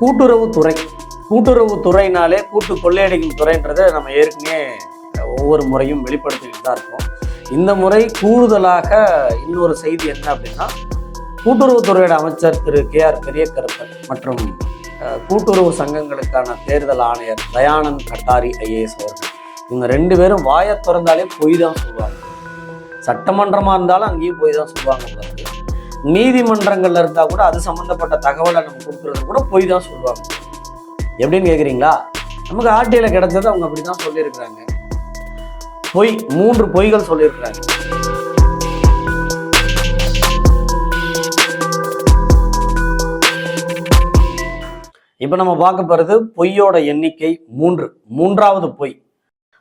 கூட்டுறவுத்துறை. கூட்டுறவுத்துறைனாலே கூட்டு கொள்ளையடிக்கும் துறைன்றதை நம்ம ஏற்கனவே ஒவ்வொரு முறையும் வெளிப்படுத்திக்கிட்டு தான் இருக்கோம். இந்த முறை கூடுதலாக இன்னொரு செய்தி என்ன அப்படின்னா கூட்டுறவுத்துறையோட அமைச்சர் திரு கே ஆர் பெரியகருப்பன் மற்றும் கூட்டுறவு சங்கங்களுக்கான தேர்தல் ஆணையர் தயானந்த் கட்டாரி ஐஏஎஸ் அவர்கள். இவங்க ரெண்டு பேரும் வாயை திறந்தாலே பொய் தான் சொல்லுவாங்க சட்டமன்றமாக இருந்தாலும் அங்கேயும் போய் தான் சொல்லுவாங்க நீதிமன்றங்கள்ல இருந்தா கூட அது சம்மந்தப்பட்ட தகவலை நம்ம கொடுக்குறது கூட பொய் தான் சொல்லுவாங்க. எப்படின்னு கேட்குறீங்களா நமக்கு ஆர்டிஐல கிடைச்சது அவங்க அப்படி தான் சொல்லியிருக்கிறாங்க. பொய் மூன்று பொய்கள் சொல்லியிருக்கிறாங்க. இப்போ நம்ம பார்க்க போகிறது பொய்யோட எண்ணிக்கை மூன்று. மூன்றாவது பொய்.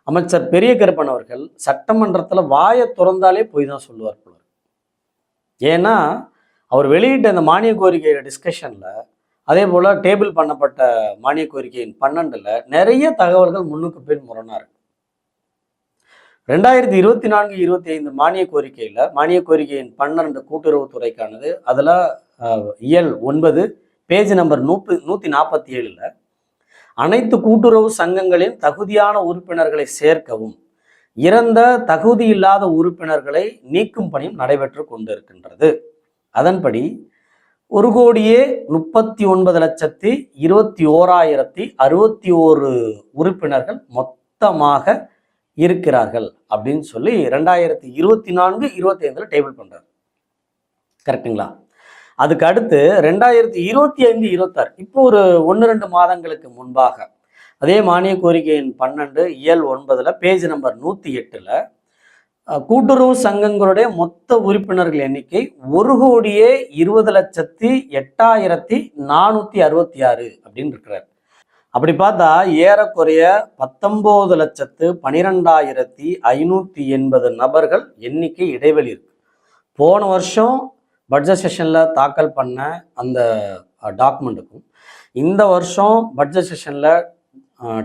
அமைச்சர் பெரிய கருப்பன் அவர்கள் சட்டமன்றத்தில் வாயை திறந்தாலே பொய் தான் சொல்லுவார் போல ஏன்னா அவர் வெளியிட்ட இந்த மானிய கோரிக்கையோட டிஸ்கஷனில் அதே போல் டேபிள் பண்ணப்பட்ட மானிய கோரிக்கையின் பன்னெண்டில் நிறைய தகவல்கள் முன்னுக்கு பின் முரணாக இருக்கு. ரெண்டாயிரத்தி இருபத்தி நான்கு இருபத்தி ஐந்து மானிய கோரிக்கையில் மானிய கோரிக்கையின் பன்னெண்டு கூட்டுறவுத்துறைக்கானது அதில் இயல் ஒன்பது பேஜ் நம்பர் நூப்பு நூற்றி நாற்பத்தி ஏழில் அனைத்து கூட்டுறவு சங்கங்களின் தகுதியான உறுப்பினர்களை சேர்க்கவும் இறந்த தகுதி இல்லாத உறுப்பினர்களை நீக்கும் பணியும் நடைபெற்று கொண்டிருக்கின்றது. அதன்படி ஒரு கோடியே முப்பத்தி ஒன்பது லட்சத்தி இருபத்தி ஓராயிரத்தி அறுபத்தி ஓரு உறுப்பினர்கள் மொத்தமாக இருக்கிறார்கள் அப்படின்னு சொல்லி ரெண்டாயிரத்தி இருபத்தி நான்கு இருபத்தி ஐந்துல டேபிள் பண்றாரு. கரெக்டுங்களா அதுக்கு அடுத்து ரெண்டாயிரத்தி இருபத்தி ஐந்து இருபத்தாறு. இப்போ ஒரு ஒன்று ரெண்டு மாதங்களுக்கு முன்பாக அதே மானிய கோரிக்கையின் பன்னெண்டு இயல் ஒன்பதுல பேஜ் நம்பர் நூற்றி எட்டில் கூட்டுறவு சங்கங்களுடைய மொத்த உறுப்பினர்கள் எண்ணிக்கை ஒரு கோடியே இருபது லட்சத்தி எட்டாயிரத்தி நானூற்றி அறுபத்தி ஆறு அப்படின்னு இருக்கிறார். அப்படி பார்த்தா ஏறக்குறைய பத்தொம்போது லட்சத்து பனிரெண்டாயிரத்தி ஐநூற்றி எண்பது நபர்கள் எண்ணிக்கை இடைவெளி இருக்கு. போன வருஷம் பட்ஜெட் செஷனில் தாக்கல் பண்ண அந்த டாக்குமெண்ட்டுக்கும் இந்த வருஷம் பட்ஜெட் செஷனில்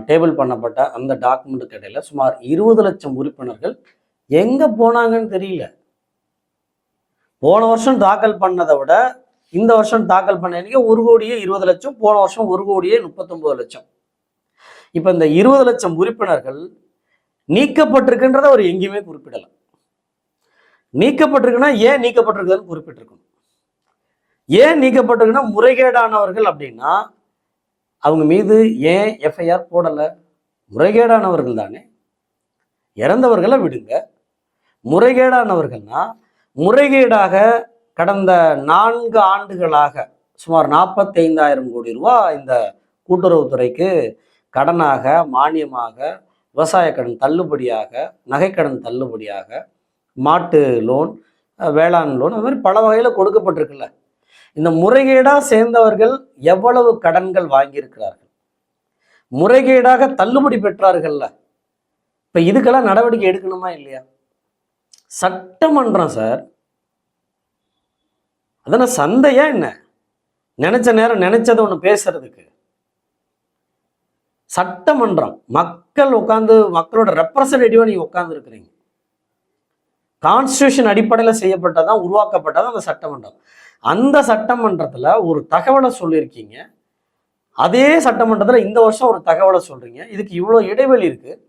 டேபிள் பண்ணப்பட்ட அந்த டாக்குமெண்ட்டுக்கு இடையில சுமார் இருபது லட்சம் உறுப்பினர்கள் எங்கே போனாங்கன்னு தெரியல. போன வருஷம் தாக்கல் பண்ணதை விட இந்த வருஷம் தாக்கல் பண்ண எண்ணிக்கை ஒரு கோடியே இருபது லட்சம் போன வருஷம் ஒரு கோடியே முப்பத்தொம்பது லட்சம். இப்போ இந்த இருபது லட்சம் உறுப்பினர்கள் நீக்கப்பட்டிருக்குன்றத அவர் எங்கேயுமே குறிப்பிடலை. நீக்கப்பட்டிருக்குன்னா ஏன் நீக்கப்பட்டிருக்குதுன்னு குறிப்பிட்டிருக்கணும். ஏன் நீக்கப்பட்டிருக்குன்னா முறைகேடானவர்கள் அப்படின்னா அவங்க மீது ஏன் எஃப்ஐஆர் போடலை? முறைகேடானவர்கள் தானே. இறந்தவர்களை விடுங்க. முறைகேடானவர்கள்னா முறைகேடாக கடந்த நான்கு ஆண்டுகளாக சுமார் நாற்பத்தைந்தாயிரம் கோடி ரூபா இந்த கூட்டுறவுத்துறைக்கு கடனாக மானியமாக விவசாய கடன் தள்ளுபடியாக நகைக்கடன் தள்ளுபடியாக மாட்டு லோன் வேளாண் லோன் அது மாதிரி பல வகையில் கொடுக்கப்பட்டிருக்குல்ல. இந்த முறைகேடாக சேர்ந்தவர்கள் எவ்வளவு கடன்கள் வாங்கியிருக்கிறார்கள்? முறைகேடாக தள்ளுபடி பெற்றார்கள்ல. இப்போ இதுக்கெல்லாம் நடவடிக்கை எடுக்கணுமா இல்லையா? சட்டமன்றம் சார் அதனால் சந்தையா என்ன? நினைச்ச நேரம் நினைச்சதை ஒன்று பேசுறதுக்கு. சட்டமன்றம் மக்கள் உட்காந்து மக்களோட ரெப்ரசன்டேட்டிவாக நீங்கள் உட்காந்துருக்குறீங்க கான்ஸ்டியூஷன் அடிப்படையில் செய்யப்பட்டதான் உருவாக்கப்பட்டதான் அந்த சட்டமன்றம்? அந்த சட்டமன்றத்தில் ஒரு தகவலை சொல்லியிருக்கீங்க. அதே சட்டமன்றத்தில் இந்த வருஷம் ஒரு தகவலை சொல்கிறீங்க இதுக்கு இவ்வளோ இடைவெளி இருக்குது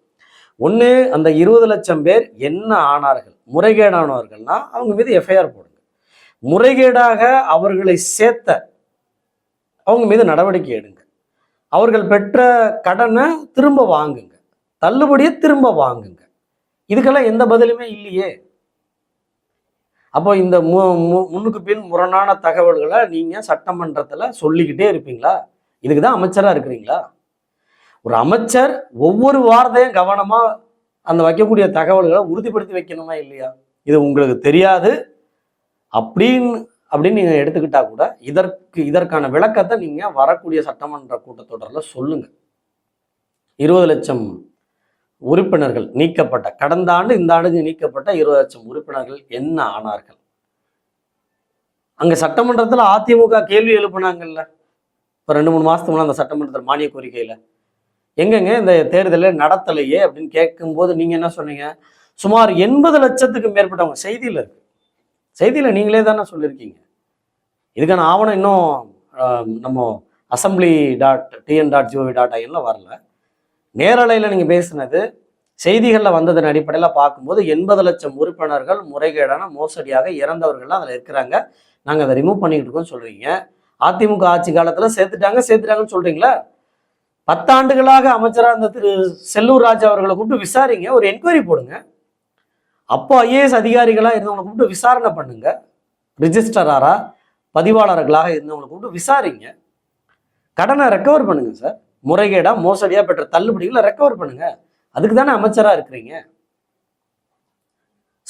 ஒன்று அந்த இருபது லட்சம் பேர் என்ன ஆனார்கள்? முறைகேடானவர்கள்னா அவங்க மீது எஃப்ஐஆர் போடுங்க. முறைகேடாக அவர்களை சேர்த்த அவங்க மீது நடவடிக்கை எடுங்க. அவர்கள் பெற்ற கடனை திரும்ப வாங்குங்க. தள்ளுபடியை திரும்ப வாங்குங்க. இதுக்கெல்லாம் எந்த பதிலுமே இல்லையே. அப்போ இந்த மு மு- முன்னுக்கு பின் முரணான தகவல்களை நீங்கள் சட்டமன்றத்தில் சொல்லிக்கிட்டே இருப்பீங்களா? இதுக்கு தான் அமைச்சராக இருக்கிறீங்களா? ஒரு அமைச்சர் ஒவ்வொரு வாரத்தையும் கவனமாக அந்த வைக்கக்கூடிய தகவல்களை உறுதிப்படுத்தி வைக்கணுமா இல்லையா? இது உங்களுக்கு தெரியாது. அப்படின்னு அப்படின்னு நீங்கள் எடுத்துக்கிட்டா கூட இதற்கு இதற்கான விளக்கத்தை நீங்கள் வரக்கூடிய சட்டமன்ற கூட்டத்தொடரில் சொல்லுங்கள் இருபது லட்சம் உறுப்பினர்கள் நீக்கப்பட்ட கடந்த ஆண்டு இந்த ஆண்டுக்கு நீக்கப்பட்ட இருபது லட்சம் உறுப்பினர்கள் என்ன ஆனார்கள்? அங்க சட்டமன்றத்தில் அதிமுக கேள்வி எழுப்புனாங்கல்ல. இப்போ ரெண்டு மூணு மாசத்துக்கு முன்னாடி அந்த சட்டமன்றத்தில் மானிய கோரிக்கையில. எங்கெங்க இந்த தேர்தலை நடத்தலையே அப்படின்னு கேட்கும்போது நீங்க என்ன சொன்னீங்க? சுமார் எண்பது லட்சத்துக்கு மேற்பட்டவங்க செய்தியில் இருக்கு. செய்தியில் நீங்களே தானே சொல்லியிருக்கீங்க. இதுக்கான ஆவணம் இன்னும் நம்ம assembly dot TN dot GOV dot ஐன்ல வரல. நேரலையில் நீங்கள் பேசுனது செய்திகளில் வந்ததன் அடிப்படையில் பார்க்கும்போது எண்பது லட்சம் உறுப்பினர்கள் முறைகேடான மோசடியாக இறந்தவர்கள்லாம் அதில் இருக்கிறாங்க. நாங்கள் அதை ரிமூவ் பண்ணிக்கிட்டு இருக்கோம்னு சொல்கிறீங்க அதிமுக ஆட்சி காலத்தில் சேர்த்துட்டாங்க சேர்த்துட்டாங்கன்னு சொல்கிறீங்களா பத்தாண்டுகளாக அமைச்சராக இருந்த திரு செல்லூர் ராஜா அவர்களை கூப்பிட்டு விசாரிங்க ஒரு என்கொயரி போடுங்க. அப்போ ஐஏஎஸ் அதிகாரிகளாக இருந்தவங்களை கூப்பிட்டு விசாரணை பண்ணுங்க. ரிஜிஸ்டராரா பதிவாளர்களாக இருந்தவங்களை கூப்பிட்டு விசாரிங்க. கடனை ரெக்கவர் பண்ணுங்க சார் முறைகேடா மோசடியா பெற்ற தள்ளுபடிகளை ரெக்கவர் பண்ணுங்க. அதுக்கு தானே அமைச்சரா இருக்கிறீங்க.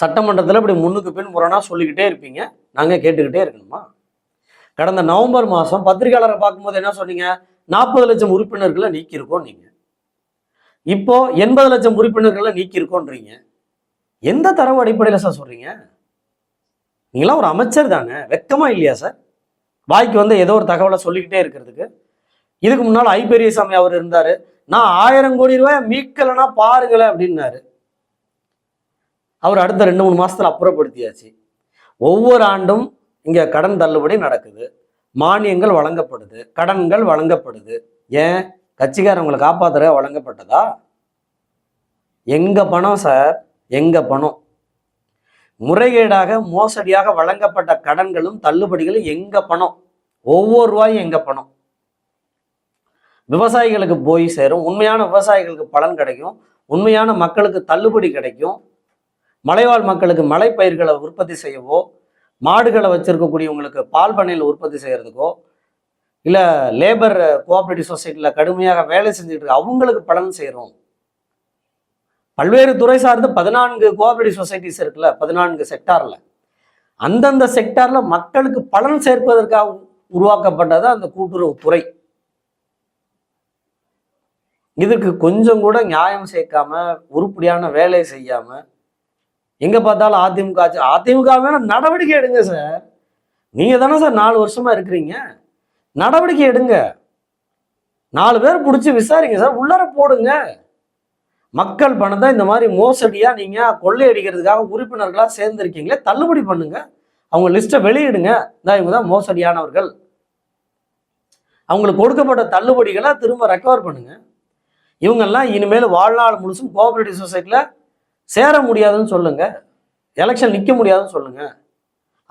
சட்டமன்றத்தில் இப்படி முன்னுக்கு பின் முரணா சொல்லிக்கிட்டே இருப்பீங்க. நாங்கள் கேட்டுக்கிட்டே இருக்கணுமா? கடந்த நவம்பர் மாதம் பத்திரிகையாளரை பார்க்கும்போது என்ன சொன்னீங்க? நாற்பது லட்சம் உறுப்பினர்களை நீக்கியிருக்கோம் நீங்கள் இப்போ எண்பது லட்சம் உறுப்பினர்களை நீக்கியிருக்கோன்றீங்க. எந்த தரவு அடிப்படையில் சார் சொல்கிறீங்க நீங்களாம் ஒரு அமைச்சர் தானே. வெக்கமாக இல்லையா சார்? வாய்க்கு வந்து ஏதோ ஒரு தகவலை சொல்லிக்கிட்டே இருக்கிறதுக்கு. இதுக்கு முன்னால் ஐ பெரியசாமி அவர் இருந்தாரு. நான் ஆயிரம் கோடி ரூபாய் மீட்கலைன்னா பாருங்களேன் அப்படின்னாரு. அவர் அடுத்த ரெண்டு மூணு மாசத்துல அப்புறப்படுத்தியாச்சு. ஒவ்வொரு ஆண்டும் இங்க கடன் தள்ளுபடி நடக்குது. மானியங்கள் வழங்கப்படுது. கடன்கள் வழங்கப்படுது. ஏன்? கட்சிக்காரவங்களை காப்பாத்துற வழங்கப்பட்டதா? எங்க பணம் சார்? எங்க பணம்? முறைகேடாக மோசடியாக வழங்கப்பட்ட கடன்களும் தள்ளுபடிகளும் எங்க பணம்? ஒவ்வொரு ரூபாயும் எங்க பணம்? விவசாயிகளுக்கு போய் சேரும். உண்மையான விவசாயிகளுக்கு பலன் கிடைக்கும். உண்மையான மக்களுக்கு தள்ளுபடி கிடைக்கும். மலைவாழ் மக்களுக்கு மலை பயிர்களை உற்பத்தி செய்யவோ மாடுகளை வச்சிருக்கக்கூடியவங்களுக்கு பால் பண்ணையில் உற்பத்தி செய்யறதுக்கோ இல்லை லேபர் கோஆபரேட்டிவ் சொசைட்டியில் கடுமையாக வேலை செஞ்சுட்டு அவங்களுக்கு பலன் செய்கிறோம் பல்வேறு துறை சார்ந்து பதினான்கு கோஆபரேட்டிவ் சொசைட்டிஸ் இருக்குல்ல பதினான்கு செக்டாரில் அந்தந்த செக்டாரில் மக்களுக்கு பலன் சேர்ப்பதற்காக உருவாக்கப்பட்டது அந்த கூட்டுறவு துறை. இதற்கு கொஞ்சம் கூட நியாயம் சேர்க்காம உருப்படியான வேலையை செய்யாம எங்க பார்த்தாலும் அதிமுக ஆச்சு அதிமுக மேல நடவடிக்கை எடுங்க சார். நீங்க தானே சார் நாலு வருஷமா இருக்கிறீங்க. நடவடிக்கை எடுங்க. நாலு பேர் பிடிச்சி விசாரிங்க சார் உள்ளார போடுங்க. மக்கள் பணத்தை இந்த மாதிரி மோசடியா நீங்க கொள்ளையடிக்கிறதுக்காக உறுப்பினர்களா சேர்ந்துருக்கீங்களே தள்ளுபடி பண்ணுங்க. அவங்க லிஸ்ட்டை வெளியிடுங்க. இந்த இவங்க தான் மோசடியானவர்கள். அவங்களுக்கு கொடுக்கப்பட்ட தள்ளுபடிகளை திரும்ப ரெக்கவர் பண்ணுங்க. இவங்கெல்லாம் இனிமேல் வாழ்நாள் முழுசும் கோஆபரேட்டிவ் சொசைட்டியில் சேர முடியாதுன்னு சொல்லுங்கள் எலெக்ஷன் நிற்க முடியாதுன்னு சொல்லுங்கள்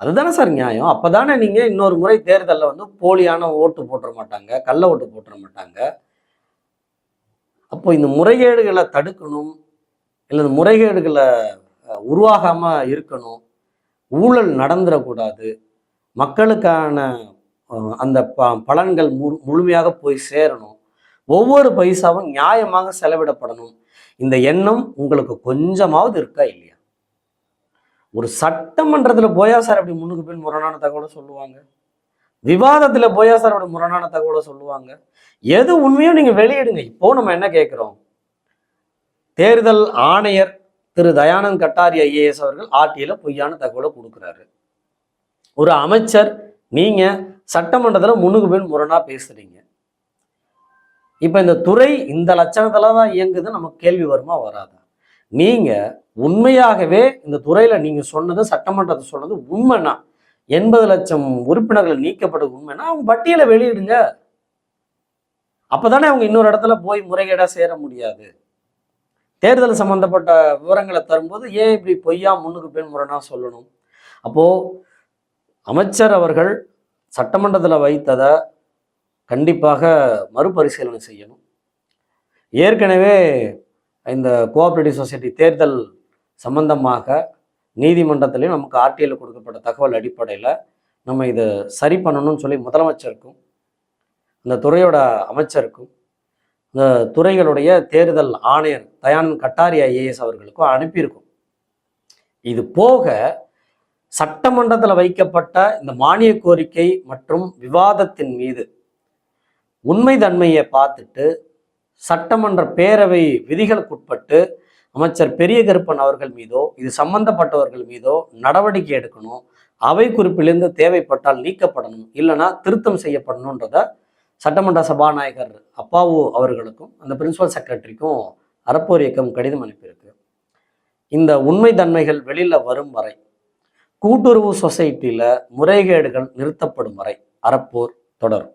அதுதானே சார் நியாயம். அப்போ தானே நீங்கள் இன்னொரு முறை தேர்தலில் வந்து போலியான ஓட்டு போட்டுற மாட்டாங்க கள்ள ஓட்டு போட்டுற மாட்டாங்க. அப்போ இந்த முறைகேடுகளை தடுக்கணும் இல்லை இந்த முறைகேடுகளை உருவாகாமல் இருக்கணும் ஊழல் நடந்துடக்கூடாது மக்களுக்கான அந்த ப பலன்கள் முழு முழுமையாக போய் சேரணும் ஒவ்வொரு பைசாவும் நியாயமாக செலவிடப்படணும். இந்த எண்ணம் உங்களுக்கு கொஞ்சமாவது இருக்கா இல்லையா? ஒரு சட்டமன்றத்தில் போயா சார் அப்படி முன்னுக்கு பின் முரணான தகவலை சொல்லுவாங்க. விவாதத்துல போயா சார் அப்படி முரணான தகவலை சொல்லுவாங்க. எது உண்மையோ நீங்க வெளியிடுங்க. இப்போ நம்ம என்ன கேட்குறோம் தேர்தல் ஆணையர் திரு தயானந்த் கட்டாரி ஐஏஎஸ் அவர்கள் ஆர்டியில் பொய்யான தகவலை கொடுக்குறாரு. ஒரு அமைச்சர் நீங்க சட்டமன்றத்துல முன்னுக்கு பின் முரணா பேசுறீங்க. இப்போ இந்த துறை இந்த லட்சணத்தில் தான் இயங்குது நமக்கு கேள்வி வருமா? வராதா? நீங்கள் உண்மையாகவே இந்த துறையில் நீங்கள் சொன்னது சட்டமன்றத்தை சொன்னது உண்மைனா எண்பது லட்சம் உறுப்பினர்கள் நீக்கப்பட்டது உண்மைன்னா அவங்க பட்டியலை வெளியிடுங்க. அப்போதானே அவங்க இன்னொரு இடத்துல போய் முறைகேடாக சேர முடியாது. தேர்தல் சம்பந்தப்பட்ட விவரங்களை தரும்போது ஏன் இப்படி பொய்யா முன்னுக்கு பின் முரணா சொல்லணும்? அப்போது அமைச்சர் அவர்கள் சட்டமன்றத்தில் வைத்ததை கண்டிப்பாக மறுபரிசீலனை செய்யணும். ஏற்கனவே இந்த கோஆப்ரேட்டிவ் சொசைட்டி தேர்தல் சம்பந்தமாக நீதிமன்றத்திலையும் நமக்கு ஆர்டிஐயில் கொடுக்கப்பட்ட தகவல் அடிப்படையில் நம்ம இதை சரி பண்ணணும்னு சொல்லி முதலமைச்சருக்கும் இந்த துறையோட அமைச்சருக்கும் இந்த துறைகளுடைய தேர்தல் ஆணையர் தயானந்த் கட்டாரி ஐஏஎஸ் அவர்களுக்கும் அனுப்பியிருக்கும். இது போக சட்டமன்றத்தில் வைக்கப்பட்ட இந்த மானிய கோரிக்கை மற்றும் விவாதத்தின் மீது உண்மை தன்மையை பார்த்துட்டு சட்டமன்ற பேரவை விதிகளுக்குட்பட்டு அமைச்சர் பெரிய கருப்பன் அவர்கள் மீதோ இது சம்பந்தப்பட்டவர்கள் மீதோ நடவடிக்கை எடுக்கணும் அவை குறிப்பிலிருந்து தேவைப்பட்டால் நீக்கப்படணும் இல்லைன்னா திருத்தம் செய்யப்படணுன்றத சட்டமன்ற சபாநாயகர் அப்பாவு அவர்களுக்கும் அந்த பிரின்சிபல் செக்ரட்டரிக்கும் அறப்போர் இயக்கம் கடிதம் அனுப்பியிருக்கு. இந்த உண்மை தன்மைகள் வெளியில் வரும் வரை கூட்டுறவு சொசைட்டியில் முறைகேடுகள் நிறுத்தப்படும் வரை அறப்போர் தொடரும்.